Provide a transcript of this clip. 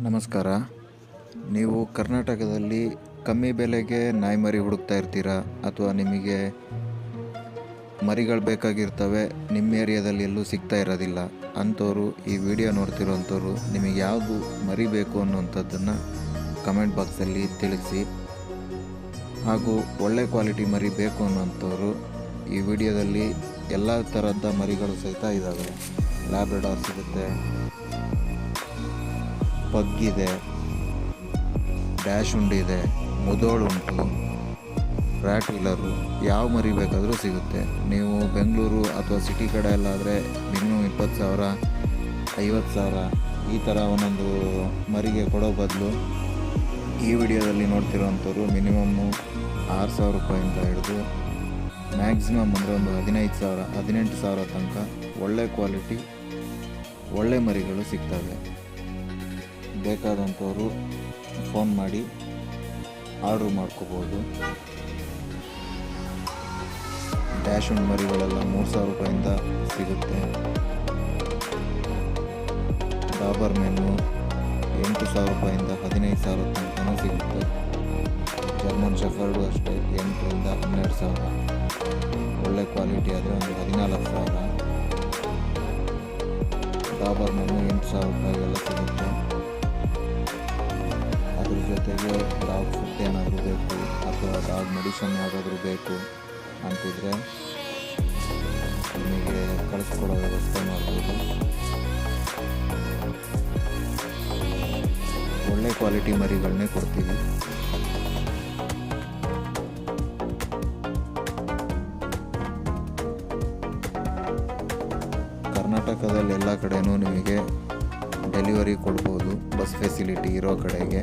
ನಮಸ್ಕಾರ. ನೀವು ಕರ್ನಾಟಕದಲ್ಲಿ ಕಮ್ಮಿ ಬೆಲೆಗೆ ನಾಯಿ ಮರಿ ಹುಡುಕ್ತಾ ಇರ್ತೀರಾ? ಅಥವಾ ನಿಮಗೆ ಮರಿಗಳು ಬೇಕಾಗಿರ್ತವೆ, ನಿಮ್ಮ ಏರಿಯಾದಲ್ಲಿ ಎಲ್ಲೂ ಸಿಗ್ತಾ ಇರೋದಿಲ್ಲ. ಅಂಥವ್ರು ಈ ವಿಡಿಯೋ ನೋಡ್ತಿರೋಂಥವ್ರು ನಿಮಗೆ ಯಾವುದು ಮರಿ ಬೇಕು ಅನ್ನೋಂಥದ್ದನ್ನು ಕಮೆಂಟ್ ಬಾಕ್ಸಲ್ಲಿ ತಿಳಿಸಿ. ಹಾಗೂ ಒಳ್ಳೆ ಕ್ವಾಲಿಟಿ ಮರಿ ಬೇಕು ಅನ್ನೋಂಥವ್ರು ಈ ವಿಡಿಯೋದಲ್ಲಿ ಎಲ್ಲ ಥರದ ಮರಿಗಳು ಸಹಿತ ಇದ್ದಾವೆ ಲ್ಯಾಬ್ರಡಾರ್ ಸಿಗುತ್ತೆ ಪಗ್ ಇದೆ ಡ್ಯಾಶ್ ಉಂಡಿದೆ, ಮುದೋಳು ಉಂಟು. ರ್ಯಾಟ್ ವೀಲರು ಯಾವ ಮರಿ ಬೇಕಾದರೂ ಸಿಗುತ್ತೆ. ನೀವು ಬೆಂಗಳೂರು ಅಥವಾ ಸಿಟಿ ಕಡೆ ಎಲ್ಲ ಆದರೆ ಮಿನಿಮಮ್ ಇಪ್ಪತ್ತು ಸಾವಿರ, ಐವತ್ತು ಸಾವಿರ ಈ ಥರ ಒಂದೊಂದು ಮರಿಗೆ ಕೊಡೋ ಬದಲು ಈ ವಿಡಿಯೋದಲ್ಲಿ ನೋಡ್ತಿರೋವಂಥವ್ರು ಮಿನಿಮಮ್ಮು ಆರು ಸಾವಿರ ರೂಪಾಯಿಂದ ಹಿಡಿದು ಮ್ಯಾಕ್ಸಿಮಮ್ ಅಂದರೆ ಒಂದು ಹದಿನೈದು ಸಾವಿರ, ಹದಿನೆಂಟು ಸಾವಿರ ತನಕ ಒಳ್ಳೆ ಕ್ವಾಲಿಟಿ, ಒಳ್ಳೆ ಮರಿಗಳು ಸಿಗ್ತವೆ. ಬೇಕಾದಂಥವರು ಫೋನ್ ಮಾಡಿ ಆರ್ಡ್ರ್ ಮಾಡ್ಕೋಬೋದು. ಡ್ಯಾಶ್ ಅಂಡ್ ಮರಿಗಳೆಲ್ಲ ಮೂರು ಸಾವಿರ ರೂಪಾಯಿಂದ ಸಿಗುತ್ತೆ. ಡಾಬರ್ ಮೆನ್ನು ಎಂಟು ಸಾವಿರ ರೂಪಾಯಿಂದ ಹದಿನೈದು ಸಾವಿರ ತನಕ ಸಿಗುತ್ತೆ. ಜರ್ಮನ್ ಶೆಫರ್ಡು ಅಷ್ಟೇ, ಎಂಟರಿಂದ ಹನ್ನೆರಡು ಸಾವಿರ. ಒಳ್ಳೆ ಕ್ವಾಲಿಟಿ ಆದರೆ ಒಂದು ಹದಿನಾಲ್ಕು ಸಾವಿರ. ಡಾಬರ್ ಮೆನ್ನು ಎಂಟು ಸಾವಿರ ರೂಪಾಯಿಗೆಲ್ಲ ಸಿಗುತ್ತೆ. ಅದ್ರ ಜೊತೆಗೆ ಡಾಗ್ ಫುಡ್ ಏನಾದರೂ ಬೇಕು, ಅಥವಾ ಡಾಗ್ ಮೆಡಿಸನ್ ಯಾವುದಾದ್ರೂ ಬೇಕು ಅಂತಿದ್ರೆ ನಿಮಗೆ ಕಳಿಸ್ಕೊಡೋ ವ್ಯವಸ್ಥೆ ಮಾಡ್ಬೋದು. ಒಳ್ಳೆ ಕ್ವಾಲಿಟಿ ಮರಿಗಳನ್ನೇ ಕೊಡ್ತೀವಿ. ಕರ್ನಾಟಕದಲ್ಲಿ ಎಲ್ಲ ಕಡೆಯೂ ನಿಮಗೆ ಡೆಲಿವರಿ ಕೊಡ್ಬೋದು ಬಸ್ ಫೆಸಿಲಿಟಿ ಇರೋ ಕಡೆಗೆ.